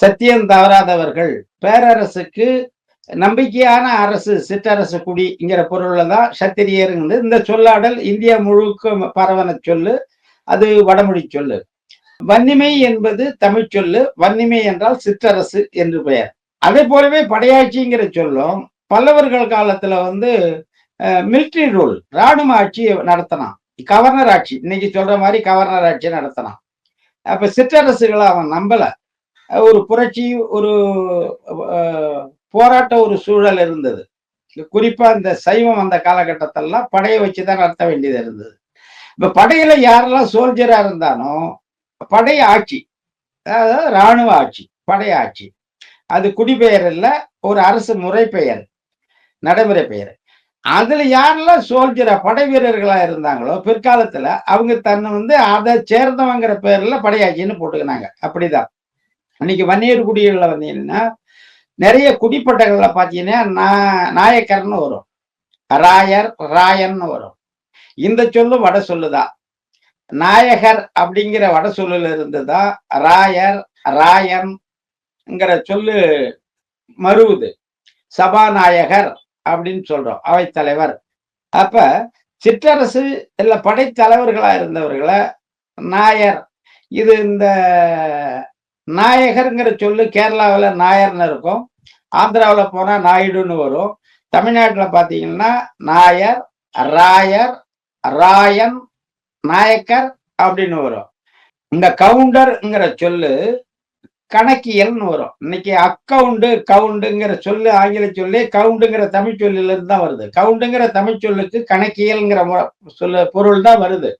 சத்தியம் தவறாதவர்கள். பேரரசுக்கு நம்பிக்கையான அரசு சிற்றரசு குடிங்கிற பொருள்ல தான் சத்திரியருங்கிறது. இந்த சொல்லாடல் இந்தியா முழுக்க பரவன சொல்லு. அது வடமொழி சொல்லு. வன்னிமை என்பது தமிழ் சொல்லு. வன்னிமை என்றால் சிற்றரசு என்று பெயர். அதே போலவே படையாட்சிங்கிற சொல்லும் பல்லவர்கள் காலத்துல வந்து மிலிட்ரி ரூல் ராணுவ ஆட்சி நடத்தினான். கவர்னர் ஆட்சி. இன்னைக்கு சொல்ற மாதிரி கவர்னர் ஆட்சி நடத்தினான். அப்ப சிற்றரசுகளை அவன் நம்பல. ஒரு புரட்சி ஒரு போராட்ட ஒரு சூழல் இருந்தது. குறிப்பா இந்த சைவம் அந்த காலகட்டத்திலலாம் படையை வச்சுதான் நடத்த வேண்டியது இருந்தது. இப்ப படையில யாரெல்லாம் சோல்ஜரா இருந்தாலும் படை ஆட்சி அதாவது ராணுவ ஆட்சி படை ஆட்சி. அது குடிபெயர் இல்ல ஒரு அரசு முறை பெயர் நடைமுறை பெயர். அதுல யாரெல்லாம் சோல்ஜரா படை வீரர்களா இருந்தாங்களோ பிற்காலத்துல அவங்க தன்னை வந்து அதை சேர்ந்தவங்கிற பெயர்ல படையாட்சின்னு போட்டுக்கினாங்க. அப்படிதான். அன்னைக்கு வன்னியர் குடிகளில் வந்தீங்கன்னா நிறைய குடிப்பட்டங்கள்ல பாத்தீங்கன்னா நா- நாயக்கர்னு வரும். ராயர் ராயன்னு வரும். இந்த சொல்லு வட சொல்லுதான் நாயகர் அப்படிங்கிற வட சொல்லுல இருந்துதான் ராயர் ராயன்ங்கிற சொல்லு மருவுது சபாநாயகர் அப்படின்னு சொல்றோம் அவைத்தலைவர். அப்ப சிற்றரசு இல்ல படைத்தலைவர்களா இருந்தவர்களை நாயர் இது இந்த நாயகர்ங்கிற சொல்லு கேரளாவில் நாயர்னு இருக்கும். ஆந்திராவில் போனால் நாயுடுன்னு வரும். தமிழ்நாட்டில் பார்த்தீங்கன்னா நாயர் ராயர் ராயன் நாயக்கர் அப்படின்னு வரும். இந்த கவுண்டர்ங்கிற சொல்லு கணக்கியல்னு வரும். இன்னைக்கு அக்கவுண்டு கவுண்டுங்கிற சொல்லு ஆங்கில சொல்லி கவுண்டுங்கிற தமிழ் சொல்லிலிருந்து தான் வருது. கவுண்டுங்கிற தமிழ் சொல்லுக்கு கணக்கியல்ங்கிற மு- சொல்லு பொருள் தான் வருது.